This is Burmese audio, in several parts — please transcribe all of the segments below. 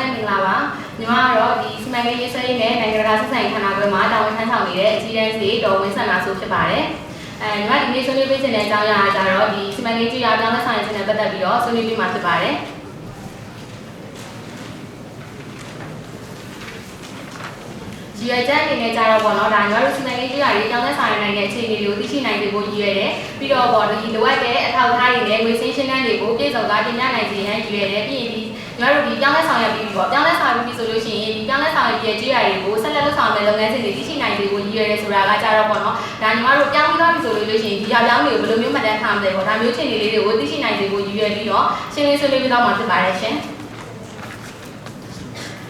မင်္ဂလာပါညီမကတော့ဒီစီမံကိန်းရေးဆွဲရေးနဲ့နိုင်ငံတကာဆက်ဆံရေးဌာနခွဲမှာတာဝန်ထမ်းဆောင်နေတဲ့အကြီးတန်းစီတော်ဝင်ဆက်လာဆိုဖြစ်ပါတယ်အဲညီမဒီနေ့ဆွေးနွေးပေးခြင်းတဲ့အကြောင်းအရာကကြတော့ဒီစီမံကိန်းကြီးရာပြောင်းလဲဆောင်ရွက်ခြင်းနဲ့ပတ်သက်ပြီးတော့ဆွေးနွေးပေးမှာဖြစ်ပါတယ်ရည်ရွယ်ချက်အနေနဲ့ကြတော့ပေါ့နော်ဒါညီမတို့စီမံကိန်းကြီးရာတွေတောင်းလဲဆောင်ရွက်နိုင်တဲ့အခြေအနေတွေကိုသိရှိနိုင်စေဖို့ရည်ရွယ်တယ်ပြီးတော့ပေါ့ဒီလိုအပ်တဲ့အထောက်အထားတွေနဲ့ငွေစင်းရှင်းတန်းတွေကိုပြည်စုံကတင်ပြနိုင်စေရန်ရည်ရွယ်တယ်ပြီးရင်ဒီ ညီမတို့ဒီပြောင်းလဲဆောင်ရွက်ပြီးပြီပေါ့ပြောင်းလဲဆောင်ရွက်ပြီးဆိုလို့ရှိရင်ဒီပြောင်းလဲဆောင်ရွက်ပြီးရဲ့ကြေးရတွေကိုဆက်လက်လုပ်ဆောင်မယ့်လုပ်ငန်းစဉ်တွေသိရှိနိုင်စေဖို့ရည်ရွယ်ရဲဆိုတာကကြတော့ပေါ့နော်ဒါညီမတို့ပြောင်းပြီးသွားပြီဆိုလို့ရှိရင်ဒီဟာပြောင်းတွေကိုဘယ်လိုမျိုးမှတ်တမ်းထားမလဲပေါ့ဒါမျိုးချင်းတွေလေးတွေကိုသိရှိနိုင်စေဖို့ရည်ရွယ်ပြီးတော့ရှင်းလင်းဆွေးနွေးပြီးတော့မှာဖြစ်ပါတယ်ရှင်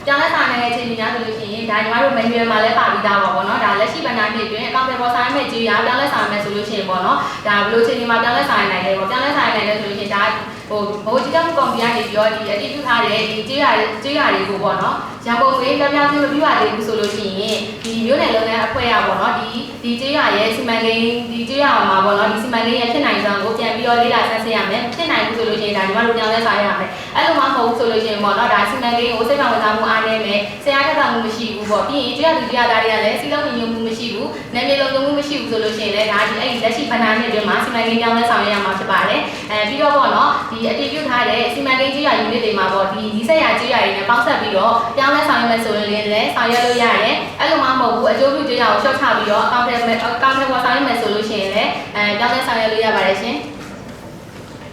ပြောင်းလဲဆောင်နေတဲ့အခြေအနေများဆိုလို့ရှိရင်ဒါညီမတို့ manual မှာလည်းပါပြီးသားပါပေါ့နော်ဒါလက်ရှိဗဏ္ဍာနှစ်အတွင်းအကောင့်တွေပေါ်ဆောင်မဲ့ကြေးရပြောင်းလဲဆောင်မဲ့ဆိုလို့ရှိရင်ပေါ့နော်ဒါဘယ်လိုအခြေအနေမှာပြောင်းလဲဆောင်နိုင်လဲပေါ့ပြောင်းလဲဆောင်နိုင်တယ်ဆိုလို့ရှိရင်ဒါဟိုဘိုးကြီးတောင်ကွန်ပျူတာနေပြီးတော့ဒီအတိပြုထားတဲ့ဒီကြေးရကြေးရတွေကိုပေါ့နော် ရန်ကုန်လေးပြောင်းပြောင်းပြမပြပါသေးဘူးဆိုလို့ရှိရင်ဒီမျိုးနယ်လုပ်ငန်းအဖွဲ့ရပေါ့နော်ဒီဒီကြေးရရဲ့စီမံကိန်းဒီကြေးရမှာပေါ့နော်ဒီစီမံကိန်းရဲ့ဖြစ်နိုင်စွမ်းကိုပြန်ပြီးတော့လေ့လာဆန်းစစ်ရမယ်ဖြစ်နိုင်ဘူးဆိုလို့ရှိရင်ဒါညီမတို့ပြောင်းလဲဆောင်ရရမယ်အဲ့လိုမှမဟုတ်ဘူးဆိုလို့ရှိရင်ပေါ့နော်ဒါစီမံကိန်းကိုစိတ်ဝင်စားမှုအားနည်းမယ်ဆရာထက်တာမှုမရှိဘူးပေါ့ပြီးရင်ကြေးရသူကြေးရသားတွေကလည်းစီလုံးညီညွတ်မှုမရှိဘူးနာမည်လုံးလုံးမှုမရှိဘူးဆိုလို့ရှိရင်လည်းဒါဒီအဲ့ဒီလက်ရှိဗဏ္ဍာနှစ်အတွင်းမှာစီမံကိန်းပြောင်းလဲဆောင်ရရမှာဖြစ်ပါတယ်အဲပြီးတော့ပေါ့နော်ဒီအတည်ပြုထားတဲ့စီမံကိန်းကြေးရ unit တွေမှာပေါ့ဒီဒီဆက်ရကြေးရတွေနဲ့ပေါင်းဆက်ပြီးတော့ပြောင်းလဲဆောင်ရွက်မယ်ဆိုရင်လည်းဆောင်ရွက်လို့ရတယ်အဲ့လိုမှမဟုတ်ဘူးအကျိုးပြုကြေးရကိုရှော့ချပြီးတော့အကောင့်ထဲအကောင့်ထဲပေါ်ဆောင်ရွက်မယ်ဆိုလို့ရှိရင်လည်းအဲပြောင်းလဲဆောင်ရွက်လို့ရပါတယ်ရှင်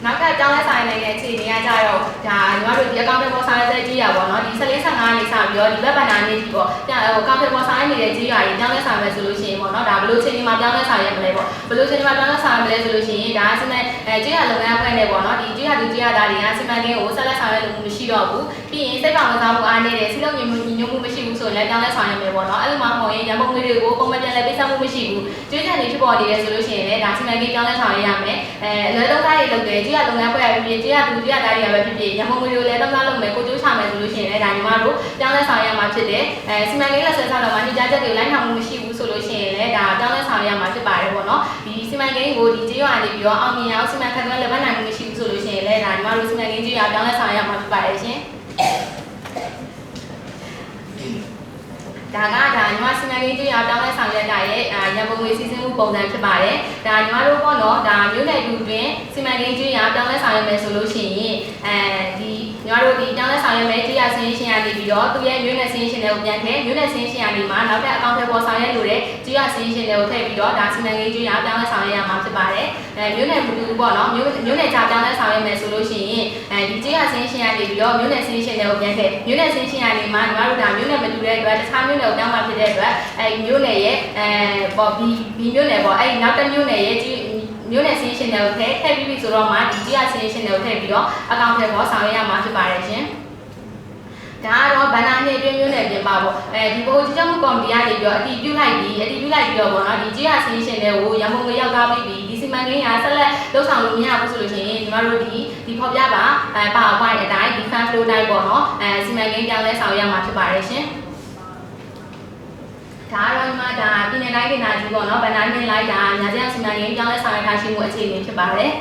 နောက်ထပ်ကြောင်းလဲဆိုင်နေတဲ့အခြေအနေကကြတော့ဒါညီမတို့ဒီအကောင့်တွေပေါ်ဆောင်ရွက်တဲ့ကြီးရပါတော့เนาะဒီ14 15နေစပြီးတော့ဒီဘက်ဘန်နာနေပြီပေါ့ပြန်ဟိုအကောင့်တွေပေါ်ဆောင်ရွက်နေတဲ့ကြီးရတွေကြောင်းလဲဆောင်ရွက်ဆိုလို့ရှိရင်ပေါ့เนาะဒါဘယ်လိုအခြေအနေမှာကြောင်းလဲဆောင်ရွက်မလဲပေါ့ဘယ်လိုအခြေအနေမှာကြောင်းလဲဆောင်ရွက်မလဲဆိုလို့ရှိရင်ဒါစမအဲကြီးရလုပ်ငန်းအဖွဲ့နဲ့ပေါ့เนาะဒီကြီးရသူကြီးရသားတွေကစမန်ကင်းကိုဆက်လက်ဆောင်ရွက်လို့မရှိတော့ဘူးပြီးရင်စိတ်ကောင်စားမှုအားနေတယ်စီလုံးညီမှုညီညွတ်မှုမရှိဘူး ဆိုရင်လည်းပြောင်းလဲဆောင်ရမယ်ပေါ့နော်အဲ့လိုမှမဟုတ်ရင်ရန်ပုံငွေတွေကိုပုံမှန်ပြန်လဲပေးဆမှုမရှိဘူးကျွေးကြံတွေဖြစ်ပေါ်နေတယ်ဆိုလို့ရှိရင်လည်းဒါစီမံကိန်းပြောင်းလဲဆောင်ရရမယ်အဲလွယ်သုံးသားတွေလုပ်တယ်ကျွေးရလုပ်ငန်းဖွဲ့ရဖြစ်ဖြစ်ကျွေးရသူကျွေးရသားတွေကပဲဖြစ်ဖြစ်ရန်ပုံငွေတွေကိုလည်းသုံးသားလုပ်မယ်ကိုကျိုးဆောင်မယ်ဆိုလို့ရှိရင်လည်းဒါညီမတို့ပြောင်းလဲဆောင်ရမှာဖြစ်တယ်အဲစီမံကိန်းလက်ဆယ်ဆောင်တော့မှညှိကြားချက်တွေလိုက်နာမှုမရှိဘူးဆိုလို့ရှိရင်လည်းဒါပြောင်းလဲဆောင်ရမှာဖြစ်ပါတယ်ပေါ့နော်ဒီစီမံကိန်းကိုဒီကျွေးရနေပြီးတော့အောင်မြင်အောင်စီမံခန့်ခွဲလက်ပတ်နိုင်မှုမရှိဘူးဆိုလို့ရှိရင်လည်းဒါညီမတို့စီမံကိန်းကျွေးရပြောင်းလဲဆောင်ရမှာဖြစ်ပါတယ်ရှင် ဒါကဒါညီမစီမံကိန်းကြီးအောင်တောင်းလဲဆောင်ရွက်တာရဲ့ရန်ပုံငွေစီစဉ်မှုပုံစံဖြစ်ပါတယ်။ဒါညီမတို့ပေါ့နော်ဒါမြို့နယ်တူတွင်စီမံကိန်းကြီးအောင်တောင်းလဲဆောင်ရွက်မယ်ဆိုလို့ရှိရင်အဲဒီညီမတို့ဒီတောင်းလဲဆောင်ရွက်မယ်ကြီးရဆင်းရှင်ရနေပြီးတော့သူရဲ့မြို့နယ်ဆင်းရှင်တွေကိုပြန်ထည့်မြို့နယ်ဆင်းရှင်ရနေမှာနောက်ထပ်အကောင့်ထဲပေါ်ဆောင်ရွက်လို့တဲ့ကြီးရဆင်းရှင်တွေကိုထည့်ပြီးတော့ဒါစီမံကိန်းကြီးအောင်တောင်းလဲဆောင်ရွက်ရမှာဖြစ်ပါတယ်။အဲမြို့နယ်မတူပေါ့နော်မြို့မြို့နယ်ချတောင်းလဲဆောင်ရွက်မယ်ဆိုလို့ရှိရင်အဲဒီကြီးရဆင်းရှင်ရနေပြီးတော့မြို့နယ်ဆင်းရှင်တွေကိုပြန်ထည့်မြို့နယ်ဆင်းရှင်ရနေမှာညီမတို့ဒါမြို့နယ်မတူတဲ့အတွက်တခြားမြို့နယ်ကိုတောင်းမှဖြစ်တဲ့အတွက်အဲမြို့နယ်ရဲ့အဲပေါ့ဘီဘီမြို့နယ်ပေါ့အဲနောက်တစ်မြို့နယ်ရဲ့ကြီးမြို့နယ်ဆင်းရှင်တွေကိုထည့်ထည့်ပြီးပြီဆိုတော့မှဒီကြီးရဆင်းရှင်တွေကိုထည့်ပြီးတော့အကောင့်ထဲပေါ်ဆောင်ရွက်ရမှာဖြစ်ပါတယ်ရှင်ဒါကတော့ဗန္နာနှစ်အတွင်းမျိုးနယ်ပြင်ပါပေါ့အဲဒီဘိုးကြီးချုပ်ကော်မတီကနေပြီးတော့အတီးပြုတ်လိုက်ပြီးအတီးပြုတ်လိုက်ပြီးတော့ပေါ့နော်ဒီကြီးရဆင်းရှင်တွေကိုရန်ကုန်ကရောက်သွားပြီးဒီစီမံကိန်းကဆက်လက်လှုပ်ဆောင်လို့မရဘူးဆိုလို့ရှိရင်ညီမတို့ဒီဒီဖော်ပြပါအဲပါဝိုင်းအတိုင်းဒီ fan flow တိုင်းပေါ့နော်အဲစီမံကိန်းပြောင်းလဲဆောင်ရွက်ရမှာဖြစ်ပါတယ်ရှင် ဒါတော့မှဒါပြည်နယ်တိုင်းဒေသကြီးပေါ့နော်ဗန္ဒာမြင့်လိုက်တာညာကျန်းစီမံကိန်းပြောင်းလဲဆောင်ရွက်ထားရှိမှုအခြေအနေဖြစ်ပါတယ်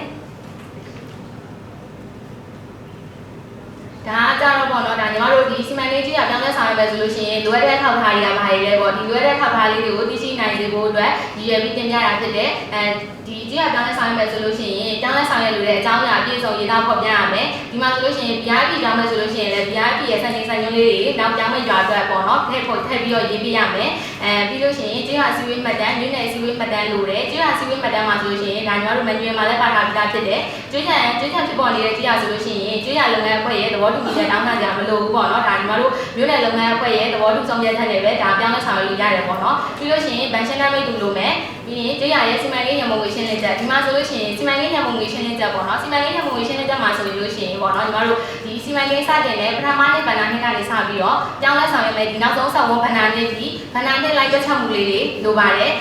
ဒါကြတော့ပေါ့နော်ဒါညီမတို့ဒီစီမံကိန်းကြီးကပြောင်းလဲဆောင်ရွက်ပဲဆိုလို့ရှိရင်လိုအပ်တဲ့ထောက်ထားတွေကဘာတွေလဲပေါ့ဒီလိုအပ်တဲ့ထောက်ထားလေးတွေကိုသိရှိနိုင်စေဖို့အတွက်ရည်ရွယ်ပြီးတင်ပြတာဖြစ်တဲ့အဲ ဒီကြီးကပြောင်းလဲဆောင်ရွက်မယ်ဆိုလို့ရှိရင်ပြောင်းလဲဆောင်ရွက်လို့တဲ့အကြောင်းအရာပြည့်စုံရေးသားဖော်ပြရမယ်ဒီမှာဆိုလို့ရှိရင် VIP ကြောင်းမယ်ဆိုလို့ရှိရင်လည်း VIP ရဲ့စံချိန်စံညွှန်းလေးတွေနောက်ပြောင်းမဲ့ရွာအတွက်ပေါ့နော်ထည့်ဖို့ထည့်ပြီးတော့ရေးပြရမယ်အဲပြီးလို့ရှိရင်ကြီးကစီဝေးမှတ်တမ်းညွှန်းနယ်စီဝေးမှတ်တမ်းလို့တယ်ကြီးကစီဝေးမှတ်တမ်းမှာဆိုလို့ရှိရင်ဒါညီမတို့ manual မှာလည်းပါထားပြီးသားဖြစ်တယ်ကျွေးချံကျွေးချံဖြစ်ပေါ်နေတဲ့ကြီးကဆိုလို့ရှိရင်ကျွေးရလုပ်ငန်းအဖွဲ့ရဲ့သဘောတူညီချက်တောင်းတာကြမလို့ဘူးပေါ့နော်ဒါညီမတို့မြို့နယ်လုပ်ငန်းအဖွဲ့ရဲ့သဘောတူဆောင်ရွက်ချက်တွေပဲဒါပြောင်းလဲဆောင်ရွက်လို့ရတယ်ပေါ့နော်ပြီးလို့ရှိရင်ဗန်ရှင်းနာမိတ်တူလို့မယ် ပြီးရင်ကြေးရရဲ့စီမံကိန်းရမုံငွေရှင်းလင်းချက်ဒီမှာဆိုလို့ရှိရင်စီမံကိန်းရမုံငွေရှင်းလင်းချက်ပေါ့နော်စီမံကိန်းရမုံငွေရှင်းလင်းချက်မှာဆိုလို့ရှိရင်ပေါ့နော်ညီမတို့ဒီစီမံကိန်းစတင်တဲ့ပထမနှစ်ဗန္ဒာနှစ်ကနေစပြီးတော့ပြောင်းလဲဆောင်ရွက်မယ်ဒီနောက်ဆုံးဆောက်ဝန်ဗန္ဒာနှစ်ဒီဗန္ဒာနှစ်လိုက်တွက်ချက်မှုလေးတွေလိုပါတယ်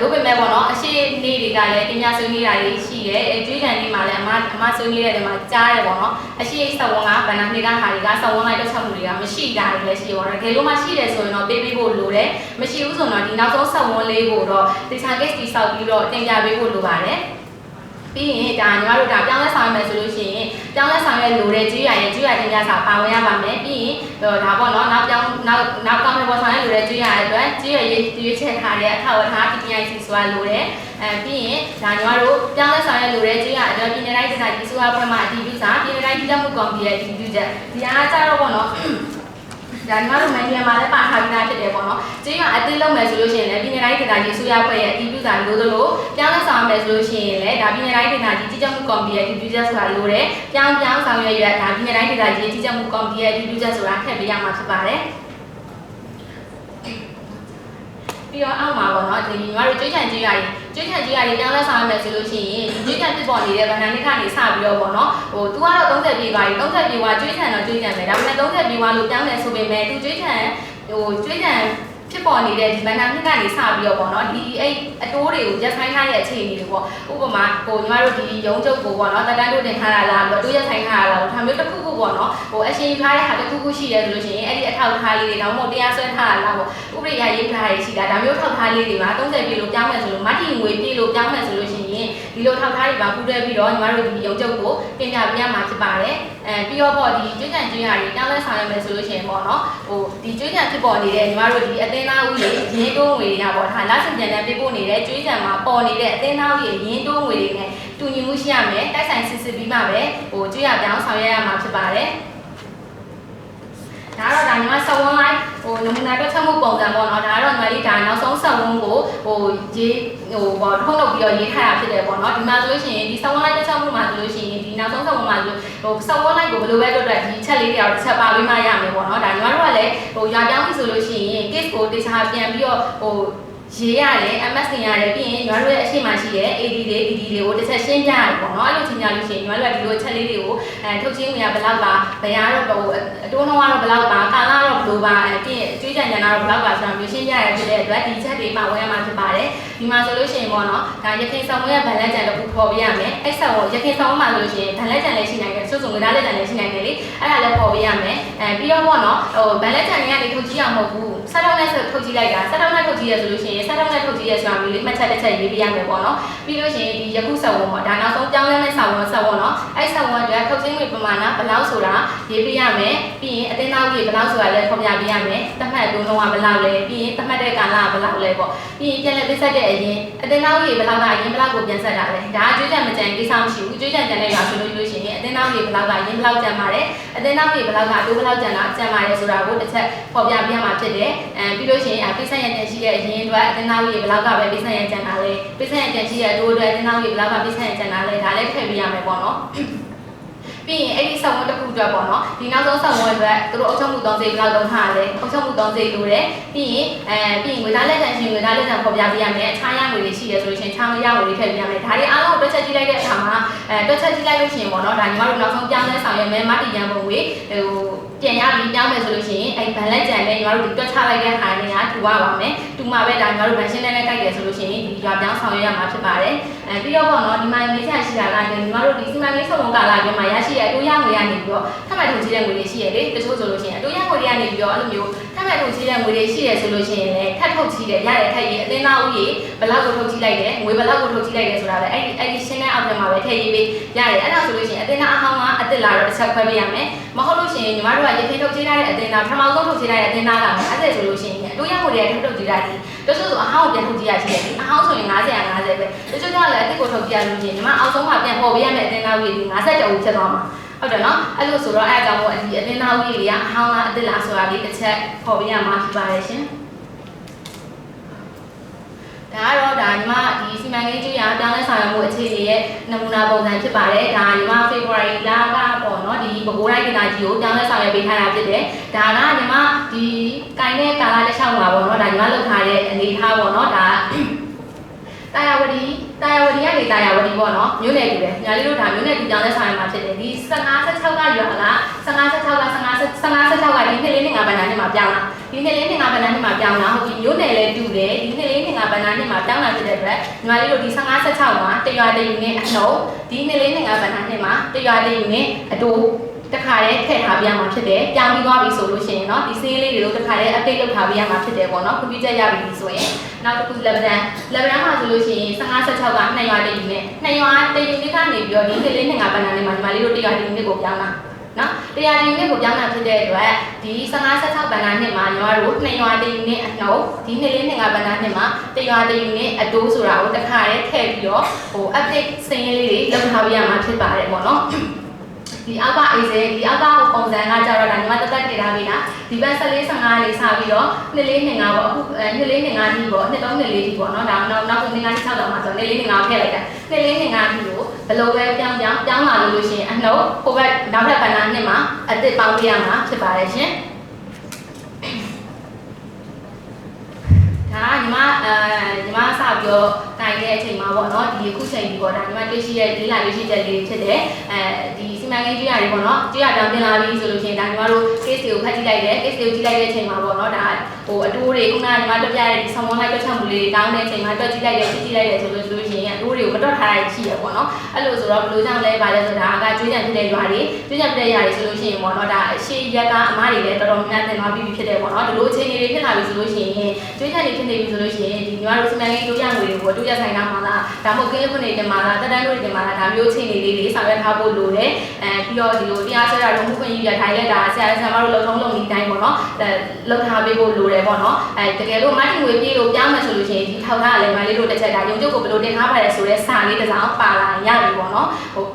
တို့ပေမဲ့ပေါ့နော်အရှိနေ့တွေကလည်းတင်ပြဆွေးနွေးတာတွေရှိတယ်အဲကျွေးကြံလေးမှာလည်းအမအမဆွေးနွေးတဲ့နေရာမှာကြားတယ်ပေါ့နော်အရှိဆောက်ဝန်ကဗန္ဒာနှစ်ကဟာတွေကဆောက်ဝန်လိုက်တွက်ချက်မှုတွေကမရှိတာတွေလည်းရှိပါတော့တကယ်လို့မှရှိတယ်ဆိုရင်တော့ပေးပေးဖို့လိုတယ်မရှိဘူးဆိုတော့ဒီနောက်ဆုံးဆောက်ဝန်လေးကိုတော့တေချာ case တီဆောက်ပြီးတော့တင်ပြပေးဖို့လိုပါတယ်ပြီးရင်ဒါညီမတို့ဒါပြောင်းလဲဆောင်ရမယ်ဆိုလို့ရှိရင်ပြောင်းလဲဆောင်ရွက်လိုတဲ့ကြေးရရဲ့ကြေးရတင်ပြစာပါဝင်ရပါမယ်ပြီးရင်ဒါပေါ့နော်နောက်ပြောင်းနောက်နောက်ကောင်းတဲ့ပေါ်ဆောင်ရွက်လိုတဲ့ကြေးရရဲ့အတွက်ကြေးရရေးရွေးချယ်ထားတဲ့အထောက်အထား TPIC ဆိုတာလိုတယ်အဲပြီးရင်ဒါညီမတို့ပြောင်းလဲဆောင်ရွက်လိုတဲ့ကြေးရအတွက်ပြည်내တိုင်းဒေသကြီးစိုးရဖွဲ့မှအတည်ပြုစာပြည်내တိုင်းပြည်ထောင်မှုကော်မတီရဲ့အတည်ပြုချက်ဒီအားကြတော့ပေါ့နော် ဒါညီမတို့မန်ဒီယာမှာလည်းပါထားပြီးသားဖြစ်တယ်ပေါ့နော်။ကျေးရွာအသေးလုံးမယ်ဆိုလို့ရှိရင်လည်းပြည်နယ်တိုင်းဒေသကြီးအစိုးရဖွဲ့ရဲ့အတည်ပြုစာလိုသလိုပြောင်းလဲဆောင်မယ်ဆိုလို့ရှိရင်လည်းဒါပြည်နယ်တိုင်းဒေသကြီးကြီးကြပ်မှုကော်မတီရဲ့အတည်ပြုချက်ဆိုတာလိုတယ်။ပြောင်းပြောင်းဆောင်ရွက်ရတာပြည်နယ်တိုင်းဒေသကြီးကြီးကြပ်မှုကော်မတီရဲ့အတည်ပြုချက်ဆိုတာထည့်ပေးရမှာဖြစ်ပါတယ်။ပြီးတော့အောက်မှာပေါ့နော်ဒီညီမတို့ကြွေးချန်ကြွေးရရင် ကြွေးချံကြွေးရည်ပြောင်းလဲဆောင်ရမယ်ဆိုလို့ရှိရင်ဒီကြွေးချံဖြစ်ပေါ်နေတဲ့ဗန္ဒာနိခကနေစပြီးတော့ပေါ့နော်ဟို तू ကတော့30ပြေးသွားပြီ30ပြေးသွားကြွေးချံတော့ကြွေးချံမယ်ဒါပေမဲ့30ပြေးသွားလို့ပြောင်းတယ်ဆိုပေမဲ့ तू ကြွေးချံဟိုကြွေးချံဖြစ်ပေါ်နေတဲ့ဒီဗန္ဒာနိကနေစပြီးတော့ပေါ့နော်ဒီအဲ့အတိုးတွေကိုရက်ဆိုင်ထားတဲ့အခြေအနေတွေပေါ့ဥပမာဟိုညီမတို့ဒီရုံးချုပ်ကိုပေါ့နော်တက်တန်းတို့တင်ထားတာလားပြီးတော့တိုးရက်ဆိုင်ထားတာလားဒါမျိုးတစ်ခုခု ပေါ့နော်ဟိုအရှင်ယူထားတဲ့ဟာတစ်ခုခုရှိရဲဆိုလို့ရှိရင်အဲ့ဒီအထောက်အထားလေးတွေတော့မဟုတ်တရားစွဲထားတာလားပေါ့ဥပဒေရရေးထားရရှိတာဒါမျိုးထောက်ထားလေးတွေမှာ30ပြည်လို့ပြောင်းမယ်ဆိုလို့မတ်တီငွေပြည်လို့ပြောင်းမယ်ဆိုလို့ရှိရင်ဒီလိုထောက်ထားတွေပါပူးတွဲပြီးတော့ညီမတို့ဒီရုံးချုပ်ကိုတင်ပြပေးရမှာဖြစ်ပါတယ်အဲပြီးတော့ပေါ့ဒီကျွေးကြံကျွေးရတွေတောင်းလဲဆောင်ရမယ်ဆိုလို့ရှိရင်ပေါ့နော်ဟိုဒီကျွေးကြံဖြစ်ပေါ်နေတဲ့ညီမတို့ဒီအသင်းသားဦးရေရင်းတိုးငွေတွေကပေါ့ဒါလက်စင်ပြန်တဲ့ပေးပို့နေတဲ့ကျွေးကြံမှာပေါ်နေတဲ့အသင်းသားဦးရေရင်းတိုးငွေတွေနဲ့ တူညီမှုရှိရမယ်တိုက်ဆိုင်စစ်စစ်ပြီးမှပဲဟိုကျွေးရပြောင်းဆောင်ရွက်ရမှာဖြစ်ပါတယ်ဒါတော့ဒါညီမဆက်ဝန်းလိုက်ဟိုနမူနာတွက်ချက်မှုပုံစံပေါ့နော်ဒါကတော့ညီမလေးဒါနောက်ဆုံးဆက်ဝန်းကိုဟိုရေးဟိုပေါ့ထုတ်လုပ်ပြီးတော့ရေးထားတာဖြစ်တယ်ပေါ့နော်ဒီမှာဆိုလို့ရှိရင်ဒီဆက်ဝန်းလိုက်တွက်ချက်မှုမှာဆိုလို့ရှိရင်ဒီနောက်ဆုံးဆက်ဝန်းမှာဆိုဟိုဆက်ဝန်းလိုက်ကိုဘယ်လိုပဲတွက်တွက်ဒီချက်လေးတွေတော့တစ်ချက်ပါပေးမှရမယ်ပေါ့နော်ဒါညီမတို့ကလည်းဟိုရွာပြောင်းပြီဆိုလို့ရှိရင် case ကိုတေချာပြန်ပြီးတော့ဟို ရေးရတယ် MS တင်ရတယ်ပြီးရင်ညီမတို့ရဲ့အရှိမရှိတဲ့ AD တွေ DD တွေကိုတစ်ချက်ရှင်းပြရတယ်ပေါ့နော်အဲ့လိုချင်းကြလို့ရှိရင်ညီမတို့ကဒီလိုချက်လေးတွေကိုအဲထုတ်ချင်းဝင်ရဘယ်လောက်ပါဘယ်ရတော့ဟိုအတိုးနှုန်းကတော့ဘယ်လောက်ပါကာလကတော့ဘယ်လိုပါအဲပြီးရင်အ ကျွေးကြံကြံကတော့ဘယ်လောက်ပါဆိုတာမျိုးရှင်းပြရဖြစ်တဲ့အတွက်ဒီချက်တွေမှာဝင်ရမှာဖြစ်ပါတယ်ဒီမှာဆိုလို့ရှိရင်ပေါ့နော်ဒါရခိုင်ဆောင်ဝင်ရဲ့ဗန်လက်ကြံတစ်ခုပေါ်ပြရမယ်အဲ့ဆက်ကိုရခိုင်ဆောင်မှာဆိုလို့ရှိရင်ဗန်လက်ကြံလည်းရှိနိုင်တယ်စွတ်စုံကဒါလက်ကြံလည်းရှိနိုင်တယ်လေအဲ့ဒါလည်းပေါ်ပြရမယ်အဲပြီးတော့ပေါ့နော်ဟိုဗန်လက်ကြံတွေကနေထုတ်ကြည့်ရမှာမဟုတ်ဘူးဆက်တော့နဲ့ထုတ်ကြည့်လိုက်တာဆက်တော့နဲ့ထုတ်ကြည့်ရဆိုလို့ရှိရင်ဆက်တော့နဲ့ထုတ်ကြည့်ရဆိုတာမျိုးလေးမှတ်ချက်တစ်ချက်ရေးပြရမယ်ပေါ့နော်ပြီးလို့ရှိရင်ဒီယခုဆက်ဝင်ပေါ့ဒါနောက်ဆုံးကြောင်းလဲနဲ့ဆက်ဝင်ဆက်ဝင်နော်အဲ့ဆက်ဝင်အတွက်ထုတ်ချင်းငွေပမာဏဘယ်လောက်ဆိုတာရေးပြရမယ်ပြီးရင်အတင်းသားကြီးဘယ်လောက်ဆိုတာလည်းဖော်ပြပြရမယ်သတ်မှတ်တုံးလုံးကဘယ်လောက်လဲပြီးရင်သတ်မှတ်တဲ့ကာလကဘယ်လောက်လဲပေါ့ပြီးရင်ပြန်လည်ပေးဆက်တဲ့အရင်အတင်းသားကြီးဘယ်လောက်ကအရင်ဘယ်လောက်ကိုပြန်ဆက်တာလဲဒါအကျွေးကြံမကြံကိစ္စမရှိဘူးအကျွေးကြံကြံတဲ့ရွာဆိုလို့လို့ရှိရင်အတင်းသားကြီးဘယ်လောက်ကအရင်ဘယ်လောက်ကြံပါတယ်အတင်းသားကြီးဘယ်လောက်ကအတိုးဘယ်လောက်ကြံတာကြံပါတယ်ဆိုတာကိုတစ်ချက်ဖော်ပြပြရမှာဖြစ်တယ်အဲပြီးလို့ရှိရင်ပေးဆက်ရတဲ့ရှိတဲ့အရင်အတွက်အတင်းသားကြီးဘယ်လောက်ကပဲပေးဆက်ရကြံတာလဲပေးဆက်ရကြံရှိတဲ့အတိုးအတွက်အတင်းသားကြီးဘယ်လောက်ကပေးဆက်ရကြံတာလဲဒါလည်းထည့်ပြရမယ်ပေါ့နော် ပြီးရင်အဲ့ဒီဆောင်းဝတ်တစ်ခုအတွက်ပေါ့နော်ဒီနောက်ဆုံးဆောင်းဝတ်အတွက်သူတို့အုပ်ချုပ်မှုသုံးစိတ်ဘယ်လောက်သုံးထားလဲအုပ်ချုပ်မှုသုံးစိတ်လိုတယ်ပြီးရင်အဲပြီးရင်ငွေသားလက်ခံရှင်ငွေသားလက်ခံပေါ်ပြပေးရမယ်အခြားရငွေတွေရှိတယ်ဆိုလို့ရှိရင်ခြားရငွေတွေထည့်ပြရမယ်ဒါတွေအားလုံးကိုတွက်ချက်ကြည့်လိုက်တဲ့အခါမှာအဲတွက်ချက်ကြည့်လိုက်လို့ရှိရင်ပေါ့နော်ဒါညီမတို့နောက်ဆုံးပြောင်းလဲဆောင်ရွက်မယ်မတီရန်ပုံငွေဟို ပြန်ရပြီးပြောင်းမယ်ဆိုလို့ရှိရင်အဲ့ဗန်လက်ကြံနဲ့ညီမတို့ဒီတွက်ချလိုက်တဲ့ဟာတွေကထူရပါမယ်တူမှာပဲဒါညီမတို့ဗန်ရှင်းနဲ့နဲ့ကြိုက်တယ်ဆိုလို့ရှိရင်ဒီရွာပြောင်းဆောင်ရွက်ရမှာဖြစ်ပါတယ်အဲပြီးတော့ပေါ့နော်ဒီမှာမေးချရှိတာကညီမတို့ဒီစီမံကိန်းဆောင်ဝန်ကာလအတွင်းမှာရရှိတဲ့အတိုးရငွေကနေပြီးတော့ထပ်မံထုတ်ချေတဲ့ငွေတွေရှိရတယ်တချို့ဆိုလို့ရှိရင်အတိုးရငွေတွေကနေပြီးတော့အဲ့လိုမျိုး ထပ်မံထုတ်ချေတဲ့ငွေတွေရှိရဆိုလို့ရှိရင်လည်းထပ်ထုတ်ချေတဲ့ရတဲ့ထက်ရေးအသင်းသားဥယေဘယ်လောက်ကိုထုတ်ချေလိုက်တယ်ငွေဘယ်လောက်ကိုထုတ်ချေလိုက်တယ်ဆိုတာလည်းအဲ့ဒီအဲ့ဒီရှင်းတဲ့အောက်ထဲမှာပဲထည့်ရေးပေးရတယ်အဲ့ဒါဆိုလို့ရှိရင်အသင်းသားအဟောင်းကအစ်စ်လာတော့တစ်ချက်ခွဲပေးရမယ်မဟုတ်လို့ရှိရင်ညီမတို့ကရခိုင်ထုတ်ချေထားတဲ့အသင်းသားပထမဆုံးထုတ်ချေထားတဲ့အသင်းသားကလည်းအဲ့ဒါဆိုလို့ရှိရင်အတိုးရငွေတွေကထုတ်ထုတ်ချေထားတယ်တချို့ဆိုအဟောင်းပြန်ထုတ်ချေရရှိတယ်အဟောင်းဆိုရင်90 50ပဲတချို့ကလည်းအစ်စ်ကိုထုတ်ချေရလို့ရှိရင်ညီမအောက်ဆုံးမှာပြန်ပေါ်ပေးရမယ်အသင်းသားဥယေဒီ50ကျော်ဖြစ်သွားမှာ ဟုတ်တယ်နော်အဲ့လိုဆိုတော့အဲ့အကြောင်းမို့ဒီအတင်းသားဦးကြီးတွေကအဟောင်းလားအစ်စ်လားဆိုတာလေးတစ်ချက်ပေါ်ပြရမှာဖြစ်ပါတယ်ရှင်ဒါကတော့ဒါညီမဒီစီမံကိန်းကြီးရပြောင်းလဲဆောင်ရွက်မှုအခြေအနေရဲ့နမူနာပုံစံဖြစ်ပါတယ်ဒါညီမ February လကပေါ့နော်ဒီဘကိုးတိုင်းဒေသကြီးကိုပြောင်းလဲဆောင်ရွက်ပေးထားတာဖြစ်တယ်ဒါကညီမဒီကိုင်တဲ့ကာလတစ်လျှောက်မှာပေါ့နော်ဒါညီမလုပ်ထားတဲ့အနေထားပေါ့နော်ဒါတာယာဝတီ တာယာဝတီကနေတာယာဝတီပေါ့နော်မြို့နယ်တူတယ်ညာလေးတို့ဒါမြို့နယ်တူကြောင်းလဲဆောင်ရမှာဖြစ်တယ်ဒီ15 16ကရွာက15 16က15 15 16ကဒီနှစ်လေးနဲ့ငါးဘဏ္ဍာနှစ်မှာပြောင်းလာဒီနှစ်လေးနဲ့ငါးဘဏ္ဍာနှစ်မှာပြောင်းလာဟုတ်ပြီမြို့နယ်လည်းတူတယ်ဒီနှစ်လေးနဲ့ငါးဘဏ္ဍာနှစ်မှာပြောင်းလာဖြစ်တဲ့အတွက်ညာလေးတို့ဒီ15 16မှာတရွာတယူနဲ့အနှုံဒီနှစ်လေးနဲ့ငါးဘဏ္ဍာနှစ်မှာတရွာတယူနဲ့အတိုး တခါတည်းထည့်ထားပြရမှာဖြစ်တယ်ပြောင်းပြီးသွားပြီဆိုလို့ရှိရင်เนาะဒီစင်းလေးတွေကိုတခါတည်း update လုပ်ထားပြရမှာဖြစ်တယ်ပေါ့เนาะ computer ရပြီဆိုရင်နောက်တစ်ခု level 1 level 1မှာဆိုလို့ရှိရင်15 16က2ရွာတည်ယူနဲ့2ရွာတည်ယူလေးကနေပြီးတော့ဒီကလေးနှစ်ငါးပန်းနာလေးမှာညီမလေးတို့1ရွာတည်ယူနဲ့ကိုပြောင်းတာနော်တရားဒီနှစ်ကိုပြောင်းတာဖြစ်တဲ့အတွက်ဒီ15 16ဘဏ္ဍာနှစ်မှာညီမတို့2ရွာတည်ယူနဲ့အနှုတ်ဒီနှစ်လေးနှစ်ငါးဘဏ္ဍာနှစ်မှာ1ရွာတည်ယူနဲ့အတိုးဆိုတာကိုတခါတည်းထည့်ပြီးတော့ဟို update စင်းလေးတွေလုပ်ထားပြရမှာဖြစ်ပါတယ်ပေါ့နော် ဒီအောက်ကအေးစေဒီအောက်ကပုံစံကကြတော့ဒါညီမတက်တက်တည်ထားပြီလားဒီဘက်14 15လေးစပြီးတော့နှစ်လေးနှစ်ငါပေါ့အခုအဲနှစ်လေးနှစ်ငါကြီးပေါ့နှစ်သုံးနှစ်လေးကြီးပေါ့နော်ဒါနောက်နောက်ဆုံးနှစ်ငါကြီး6တော့မှဆိုနှစ်လေးနှစ်ငါထည့်လိုက်တာနှစ်လေးနှစ်ငါကြီးကိုဘယ်လိုပဲပြောင်းပြောင်းပြောင်းလာလို့လို့ရှိရင်အနှုတ်ဟိုဘက်နောက်ဘက်ဘဏ္ဍာနှစ်မှာအစ်စ်ပေါင်းပြရမှာဖြစ်ပါတယ်ရှင်ဒါညီမအဲညီမစပြီးတော့ တိုင်တဲ့အချိန်မှာပေါ့နော်ဒီအခုချိန်ကြီးပေါ့ဒါညီမတွေ့ရှိတဲ့လေးလာတွေ့ရှိချက်လေးဖြစ်တယ်အဲဒီစီမံကိန်းကြီးရတယ်ပေါ့နော်ကြီးရတောင်တင်လာပြီဆိုလို့ရှိရင်ဒါညီမတို့ case တွေကိုဖတ်ကြည့်လိုက်တယ် case တွေကိုကြည့်လိုက်တဲ့အချိန်မှာပေါ့နော်ဒါ ဟိုအတိုးတွေခုနကညီမတွက်ပြတဲ့ဒီဆောင်းမလိုက်တွက်ချက်မှုလေးတွေတောင်းတဲ့အချိန်မှာတွက်ကြည့်လိုက်တယ်ကြည့်ကြည့်လိုက်တယ်ဆိုလို့ဆိုလို့ရှိရင်အတိုးတွေကိုမတွက်ထားရရှိရပေါ့နော်အဲ့လိုဆိုတော့ဘယ်လိုကြောင့်လဲပါလဲဆိုတာကကျွေးကြံဖြစ်တဲ့ရွာတွေကျွေးကြံဖြစ်တဲ့ရွာတွေဆိုလို့ရှိရင်ပေါ့နော်ဒါအရှိရက်ကအမားတွေလည်းတော်တော်များများသင်သွားပြီးဖြစ်တယ်ပေါ့နော်ဒီလိုအခြေအနေတွေဖြစ်လာပြီဆိုလို့ရှိရင်ကျွေးကြံတွေဖြစ်နေပြီဆိုလို့ရှိရင်ဒီညီမတို့စမန်လေးတိုးရငွေတွေကိုတိုးရဆိုင်တာမှာလားဒါမှမဟုတ်ကင်းခွင့်တွေတင်မှာလားတက်တန်းတို့တွေတင်မှာလားဒါမျိုးအခြေအနေလေးတွေဆောင်ရွက်ထားဖို့လိုတယ်အဲပြီးတော့ဒီလိုတရားစွဲတာလုံးမှုခွင့်ရရထိုင်လက်တာဆရာဆရာမတို့လုံထုံးလုံဒီတိုင်းပေါ့နော်အဲလုံထားပေးဖို့လိုတယ်ပေါ့နော်အဲတကယ်လို့မတ်တင်ငွေပြေးလို့ပြောင်းမယ်ဆိုလို့ရှိရင်ဒီထောက်ထားလည်းမလေးတို့တစ်ချက်ဒါရုံကျုပ်ကိုဘယ်လိုတင်ထားပါလဲဆိုတဲ့စာလေးတစ်စောင်ပါလာရပြီပေါ့နော်ဟို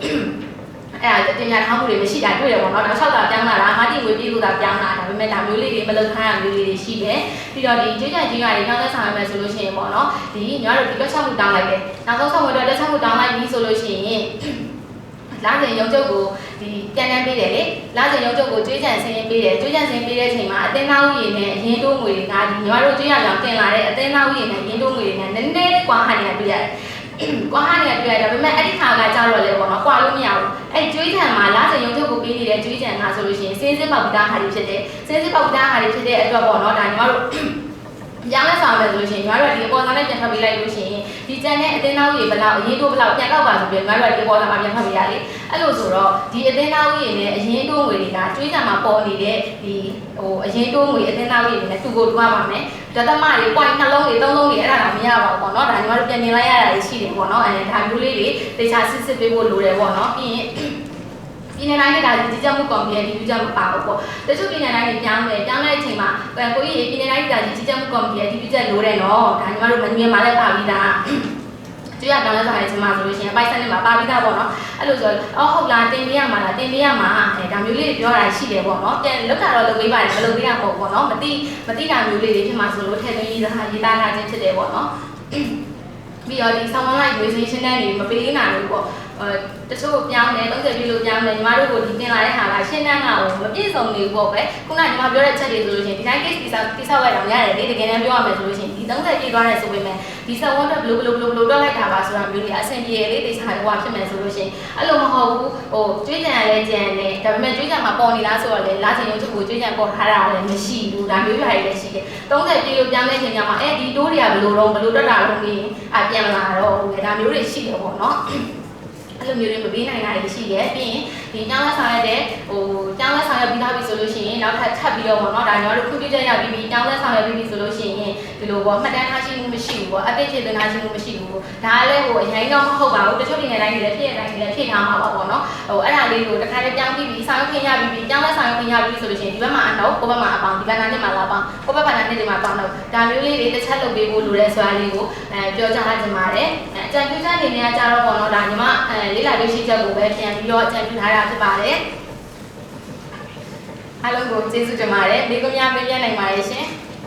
အဲ့ဒါတင်ညာထားမှုတွေမရှိတာတွေ့ရပေါ့နော်နောက်၆တာပြောင်းလာတာမတိငွေပြေးလို့သာပြောင်းလာဒါပေမဲ့ဒါမျိုးလေးတွေမလုပ်ထားရမျိုးလေးတွေရှိတယ်ပြီးတော့ဒီကျွေးကြကျွေးရတွေပြောင်းလဲဆောင်ရမယ်ဆိုလို့ရှိရင်ပေါ့နော်ဒီညီတို့ဒီတော့ချက်မှုတောင်းလိုက်တယ်နောက်ဆုံးဆောင်ဝတ်တော့တက်ချက်မှုတောင်းလိုက်ပြီဆိုလို့ရှိရင် လာစဉ်ရုံကျုပ်ကိုဒီပြန်တန်းပေးတယ်လေလာစဉ်ရုံကျုပ်ကိုကျွေးကြံဆင်းပေးတယ်ကျွေးကြံဆင်းပေးတဲ့အချိန်မှာအသင်းသားဥယျာဉ်နဲ့အရင်တိုးငွေတွေကဒီညီတို့ကျွေးရအောင်တင်လာတဲ့အသင်းသားဥယျာဉ်နဲ့အရင်တိုးငွေတွေနဲ့နည်းနည်းလေးကွာဟန်နေတွေ့ရတယ်ကွာဟန်နေတွေ့ရတယ်ဒါပေမဲ့အဲ့ဒီခါကကြောက်တော့လေပေါ့နော်ကွာလို့မရဘူးအဲ့ကျွေးကြံမှာလာစဉ်ရုံကျုပ်ကိုပေးနေတဲ့ကျွေးကြံကဆိုလို့ရှိရင်စင်းစစ်ပေါက်ပြီးသားဟာတွေဖြစ်တယ်စင်းစစ်ပေါက်ပြီးသားဟာတွေဖြစ်တဲ့အတွက်ပေါ့နော်ဒါညီမတို့ ရောင်းလဲဆောင်မယ်ဆိုလို့ရှိရင်ညီမတို့ကဒီအပေါ်ဆောင်နဲ့ပြန်ဖတ်ပေးလိုက်လို့ရှိရင်ဒီကြံတဲ့အသင်းသားဥယျာဉ်ဘယ်လောက်အရင်တိုးဘယ်လောက်ပြန်တော့ပါဆိုပြီးညီမတို့ကဒီအပေါ်ဆောင်မှာပြန်ဖတ်ပေးရလေအဲ့လိုဆိုတော့ဒီအသင်းသားဥယျာဉ်နဲ့အရင်တိုးငွေတွေကကျွေးကြံမှာပေါ်နေတဲ့ဒီဟိုအရင်တိုးငွေအသင်းသားဥယျာဉ်တွေနဲ့တူကိုတူရပါမယ်ဒသမတွေ point နှလုံးတွေသုံးလုံးတွေအဲ့ဒါတော့မရပါဘူးပေါ့နော်ဒါညီမတို့ပြန်မြင်လိုက်ရတာရှိတယ်ပေါ့နော်အဲဒါမျိုးလေးတွေတေချာစစ်စစ်ပေးဖို့လိုတယ်ပေါ့နော်ပြီးရင် ပြည်နယ်တိုင်းကဒါဒီကြမှုကော်မတီရဲ့ဒီကြမှုပါပေါ့တချို့ပြည်နယ်တိုင်းတွေပြောင်းတယ်ပြောင်းတဲ့အချိန်မှာကိုကြီးပြည်နယ်တိုင်းကဒါဒီကြမှုကော်မတီရဲ့ဒီကြလိုတယ်နော်ဒါညီမတို့မမြင်မှလည်းပါပြီးသားကျွေးရတောင်းလဲဆောင်ရခြင်းမှာဆိုလို့ရှိရင်ပိုက်ဆက်နေမှာပါပြီးသားပေါ့နော်အဲ့လိုဆိုအော်ဟုတ်လားတင်ပေးရမှာလားတင်ပေးရမှာအဲဒါမျိုးလေးတွေပြောတာရှိတယ်ပေါ့နော်ပြန်လောက်တာတော့လုပ်ပေးပါတယ်မလုပ်ပေးတာမဟုတ်ပေါ့နော်မတိမတိတာမျိုးလေးတွေဖြစ်မှာဆိုလို့ထည့်သွင်းရေးသားရေးသားထားခြင်းဖြစ်တယ်ပေါ့နော်ပြီးတော့ဒီဆောင်းမလိုက်ရွေးစင်းရှင်းတဲ့နေမပေးနိုင်ဘူးပေါ့အဲ တချို့ပြောင်းတယ်30ပြည်လို့ပြောင်းတယ်ညီမတို့ကိုဒီတင်လာတဲ့ဟာကရှင်းတန်းကကိုမပြည့်စုံနေဘူးပေါ့ပဲခုနကညီမပြောတဲ့ချက်တွေဆိုလို့ရှိရင်ဒီတိုင်း case တိဆောက်တိဆောက်ရအောင်ရတယ်လေတကယ်တမ်းပြောရမယ်ဆိုလို့ရှိရင်ဒီ30ပြည်သွားတယ်ဆိုပေမဲ့ဒီဆက်ဝန်းတော့ဘလို့ဘလို့ဘလို့ဘလို့တော့လိုက်တာပါဆိုတာမျိုးတွေအဆင်ပြေလေတိဆောက်ဟိုဟာဖြစ်မယ်ဆိုလို့ရှိရင်အဲ့လိုမဟုတ်ဘူးဟိုကျွေးကြံလဲကြံတယ်ဒါပေမဲ့ကျွေးကြံမှာပေါ်နေလားဆိုတော့လေလာချင်ရုံချက်ကိုကျွေးကြံပေါ်ထားတာလည်းမရှိဘူးဒါမျိုးတွေလည်းရှိတယ်30ပြည်လို့ပြောင်းတဲ့ချိန်ကျမှအဲဒီတိုးတွေကဘလို့တော့ဘလို့တက်တာလုံးပြီးအပြန်လာတော့ဟိုဒါမျိုးတွေရှိတယ်ပေါ့နော် အဲ့လိုမျိုးတွေမပေးနိုင်တာတွေရှိတယ်ပြီးရင်ဒီကျောင်းလက်ဆောင်ရတဲ့ဟိုကျောင်းလက်ဆောင်ရပြီးသားပြီဆိုလို့ရှိရင်နောက်ထပ်ထပ်ပြီးတော့ပေါ့နော်ဒါညီမတို့ခွင့်ပြုချက်ရပြီးပြီးကျောင်းလက်ဆောင်ရပြီးပြီဆိုလို့ရှိရင်ဒီလိုပေါ့မှတ်တမ်းထားရှိမှု မရှိဘူးပေါ့ update ဖြစ်ထားရှိမှုမရှိဘူးဒါလည်းဟိုအရင်တော့မဟုတ်ပါဘူးတချို့ဒီနေ့တိုင်းတွေလည်းဖြစ်ရတိုင်းတွေလည်းဖြစ်ထားမှာပါပေါ့နော်ဟိုအဲ့ဒါလေးကိုတခါတည်းပြောင်းပြီးပြီးဆောင်ရွက်ခွင့်ရပြီးပြီးကျောင်းလက်ဆောင်ရခွင့်ရပြီးဆိုလို့ရှိရင်ဒီဘက်မှာအတော့ကိုဘက်မှာအပေါင်းဒီဘက်ကနေမှာလာပေါင်းကိုဘက်ကနေဒီမှာပေါင်းတော့ဒါမျိုးလေးတွေတစ်ချက်လုပ်ပေးဖို့လိုတဲ့ဆွာလေးကိုအဲပြောကြချင်ပါတယ်အကြံပြုချက်အနေနဲ့ကကြတော့ပေါ့နော်ဒါညီမအဲလေးလာလေးရှိချက်ကိုပဲပြန်ပြီးတော့အကြံပြုထားတာဖြစ်ပါတယ်အားလုံးကိုကျေးဇူးတင်ပါတယ်မိကွန်များပြပြနိုင်ပါတယ်ရှင်